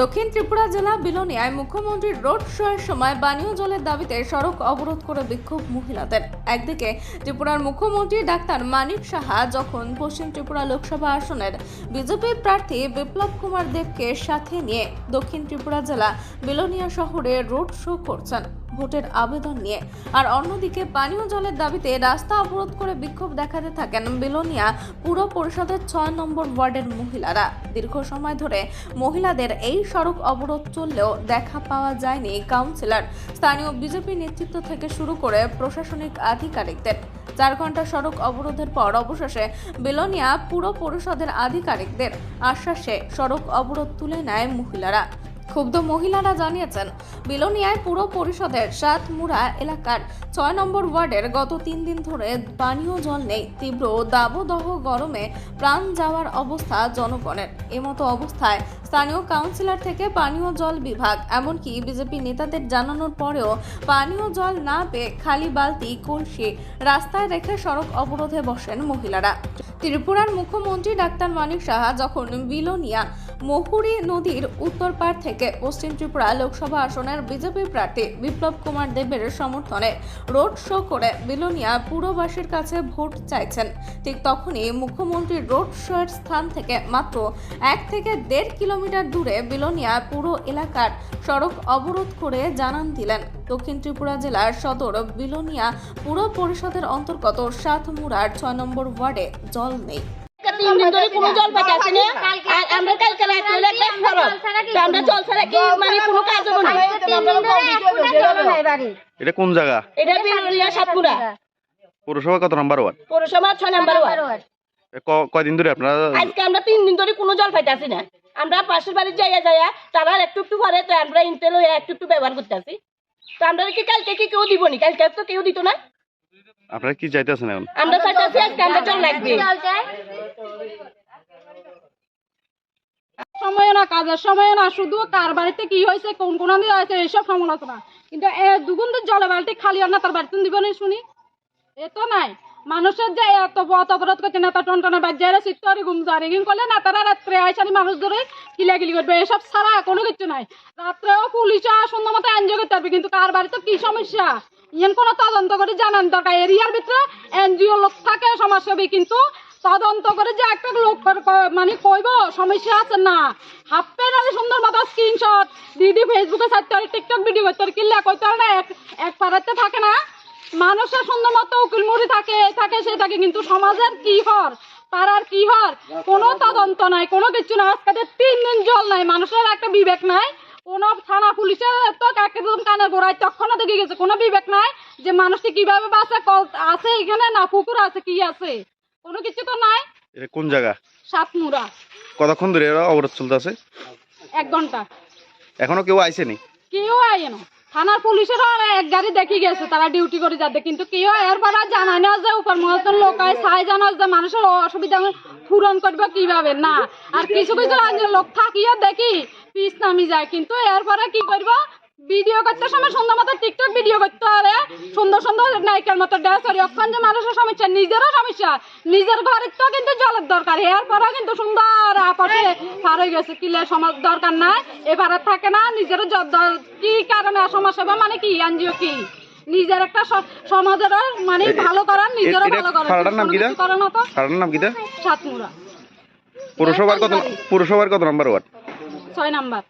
দক্ষিণ ত্রিপুরা জেলা বিলোনিয়ায় মুখ্যমন্ত্রীর রোড শোয়ের সময় পানীয় জলের দাবিতে সড়ক অবরোধ করে বিক্ষোভ মহিলাদের। একদিকে ত্রিপুরার মুখ্যমন্ত্রী ডাক্তার মানিক সাহা যখন পশ্চিম ত্রিপুরা লোকসভা আসনের বিজেপি প্রার্থী বিপ্লব কুমার দেবকে সাথে নিয়ে দক্ষিণ ত্রিপুরা জেলা বিলোনিয়া শহরে রোড শো করছেন। ভোটের আবেদন নিয়ে। আর অন্যদিকে পানীয় জলের দাবিতে রাস্তা অবরোধ করে বিক্ষোভ দেখাতে থাকেন বিলোনিয়া পুর পরিষদের ছয় নম্বর ওয়ার্ডের মহিলারা। দীর্ঘ সময় ধরে মহিলাদের এই সড়ক অবরোধ চললেও দেখা পাওয়া যায়নি কাউন্সিলর। স্থানীয় বিজেপি নেতৃত্ব থেকে শুরু করে প্রশাসনিক আধিকারিকদের। চার ঘণ্টা সড়ক অবরোধের পর অবশেষে বিলোনিয়া পুর পরিষদের আধিকারিকদের আশ্বাসে সড়ক অবরোধ তুলে নেয় মহিলারা। ক্ষুব্ধ মহিলারা জানিয়েছেন, বিলোনিয়ায় পুর পরিষদের সাতমুড়া এলাকার ছয় নম্বর ওয়ার্ডের গত তিন দিন ধরে পানীয় জল নেই, তীব্র দাবদহ গরমে প্রাণ যাওয়ার অবস্থা জনগণের। এমতো অবস্থায় স্থানীয় কাউন্সিলর থেকে পানীয় জল বিভাগ, এমনকি বিজেপি নেতাদের জানানোর পরেও পানীয় জল না পেয়ে খালি বালতি কলসি রাস্তায় রেখে সড়ক অবরোধে বসেন মহিলারা। ত্রিপুরার মুখ্যমন্ত্রী ডাক্তার মানিক সাহা যখন বিলোনিয়া মহুরী নদীর উত্তর পার থেকে পশ্চিম ত্রিপুরা লোকসভা আসনের বিজেপি প্রার্থী বিপ্লব কুমার দেবের সমর্থনে রোড শো করে বিলোনিয়া পুরবাসীর কাছে ভোট চাইছেন। ঠিক তখনই মুখ্যমন্ত্রী রোড শোয়ের স্থান থেকে মাত্র এক থেকে দেড় কিলোমিটার দূরে বিলোনিয়া পুরো এলাকার সড়ক অবরোধ করে জানান দিলেন। দক্ষিণ ত্রিপুরা জেলার সদর বিলোনিয়া পুর পরিষদের অন্তর্গত সাতমুড়ার ছয় নম্বর ওয়ার্ডে জল নেই। তিন দিন ধরে কোনো জল পাইতেছি না আর আমরা কালকে রাতে হলে একটা খরচ তো আমরা জল ছাড়া কি মানে কোনো কাজ হব না এটা কোন জায়গা? এটা বিরুলিয়া সাতপুরা। পৌরসভা কত নাম্বার ওয়ার্ড? পৌরসভা ছয় নাম্বার ওয়ার্ড। কয়দিন ধরে আপনারা আজকে আমরা তিন দিন ধরে কোনো জল পাইতেছি না। আমরা পাশের বাড়ির জায়গা যাইয়া তারা একটু একটু তো আমরা ইন্টেল হয়ে একটু একটু ব্যবহার করতেছি তো আমরা কি কালকে কি কেউ দিব নি কালকে তো কেউ দিত না। আপনারা কি চাইতেছেন এখন? আমরা চাইতেছি আজকে আমরা জল লাগবে। সময় না কাজের সময় না শুধু কার বাড়িতে কি হয়েছে কোন কোন দিয়ে আছে এইসব সমালোচনা। কিন্তু এ দুগুণ জলে বালতি খালি আর না তার বাড়িতে দিব না শুনি। এ তো নাই। মানুষের যে এত পথ অবরোধ করছে, নেতা টনটনে বাজারে চিত্তরে ঘুম যায় রেগিং করলে নেতারা রাত্রে আইসানি মানুষ ধরে কিলাকিলি করবে। এসব ছাড়া কোনো কিছু নাই। রাত্রেও পুলিশ সুন্দর মতো এনজয় করতে পারবে, কিন্তু কার বাড়িতে কি সমস্যা? ইয়ান কোনো তদন্ত করে জানান দরকার। এরিয়ার ভিতরে এনজিও লোক থাকে, সমাজসেবী, কিন্তু তদন্ত করে যে একটা লোক মানে কইব, সমস্যা আছে না। হাফ প্যান্ট আর সুন্দর মতো স্ক্রিনশট দিদি ফেসবুকে ছাড়তে টিকটক ভিডিও করতে কিল্লা কইতে না, এক এক পাড়াতে থাকে না। মানুষের সুন্দর মতো উকিল মুড়ি থাকে থাকে সে থাকে কিন্তু সমাজের কি হর? পাড়ার কি হর? কোনো তদন্ত নাই কোনো কিছু না আজকে তিন দিন জল নাই মানুষের একটা বিবেক নাই। কোনো থানা পুলিশের তো একদম কানে গোড়ায় তখন দেখে গেছে কোনো বিবেক নাই যে মানুষটি কীভাবে বাঁচে কল আছে এখানে না পুকুর আছে কি আছে? কোনো কিছু তো নাই। কোন জায়গা? সাতমুড়া। কতক্ষণ ধরে এরা অবরোধ চলতেছে? এক ঘণ্টা। এখনও কেউ আইসেনি? কেউ আয় না। থানার পুলিশের এক গাড়ি দেখি গেছে, তারা ডিউটি করে যাতে কিন্তু কেউ এরপর আর জানা না যে উপর মহাজন লোক আয় সাই জানা যে মানুষের অসুবিধা পূরণ করবে কীভাবে? না। আর কিছু কিছু লোক থাকিও দেখি পিস নামি যায়। কিন্তু এরপরে কি করব? ভিডিও করতে সময় সুন্দর মতো টিকটক ভিডিও করতে হবে। সুন্দর সুন্দর নায়িকার মতো ড্রেস করি অক্ষণ যে মানুষের সমস্যা নিজেরও সমস্যা। নিজের ঘরের তো কিন্তু জলের দরকার। এরপরে কিন্তু সুন্দর আপসে পার হয়ে গেছে। কিলে সমাজ দরকার নাই এবারে থাকে না নিজেরও কি কারণে সমাজ সেবা মানে কি? এনজিও কি? নিজের একটা সমাজের মানে ভালো করার নিজেরও ভালো করার। ফাড়াটার নাম না কারণ নাম কিটা সাতমুড়া। পৌরসভার কত পৌরসভার কত নাম্বার ওয়ার্ড ছয় নাম্বার।